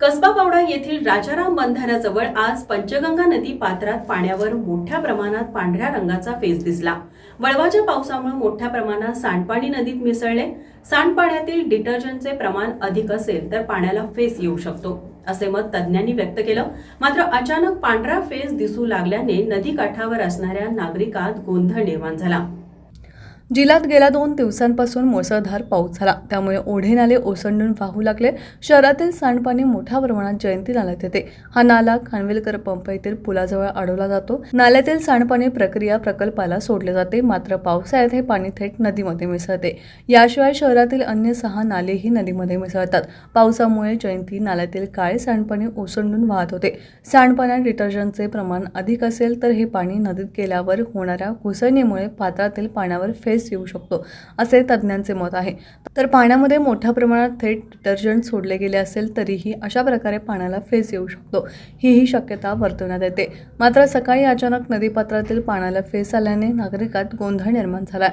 कसबा पावडा येथील राजाराम बंधाऱ्याजवळ आज पंचगंगा नदी पात्रात पाण्यावर मोठ्या प्रमाणात पांढऱ्या रंगाचा फेस दिसला. वळवाच्या पावसामुळे मोठ्या प्रमाणात सांडपाणी नदीत मिसळले. सांडपाण्यातील डिटर्जंटचे प्रमाण अधिक असेल तर पाण्याला फेस येऊ शकतो असे मत तज्ज्ञांनी व्यक्त केलं. मात्र अचानक पांढरा फेस दिसू लागल्याने नदीकाठावर असणाऱ्या नागरिकात गोंधळ निर्माण झाला. जिल्ह्यात गेल्या दोन दिवसांपासून मुसळधार पाऊस झाला. त्यामुळे ओढे नाले ओसंडून वाहू लागले. शहरातील सांडपाणी मोठ्या प्रमाणात जयंती नाल्यात येते. हा नाला खानवेलकर पंप येथील पुलाजवळ अडवला जातो. नाल्यातील सांडपाणी प्रक्रिया प्रकल्पाला सोडले जाते. मात्र पावसाळ्यात हे पाणी थेट नदीमध्ये मिसळते. याशिवाय शहरातील अन्य सहा नालेही नदीमध्ये मिसळतात. पावसामुळे जयंती नाल्यातील काळे सांडपाणी ओसंडून वाहत होते. सांडपाण्यात डिटर्जंटचे प्रमाण अधिक असेल तर हे पाणी नदीत गेल्यावर होणाऱ्या घुसळणीमुळे पात्रातील पाण्यावर फेस येऊ शकतो असे तज्ज्ञांचे मत आहे. तर पाण्यामध्ये मोठ्या प्रमाणात थेट डिटर्जंट सोडले गेले असेल तरीही अशा प्रकारे पाण्याला फेस येऊ शकतो. हीही शक्यता वर्तवण्यात येते. मात्र सकाळी अचानक नदीपात्रातील पाण्याला फेस आल्याने नागरिकात गोंधळ निर्माण झाला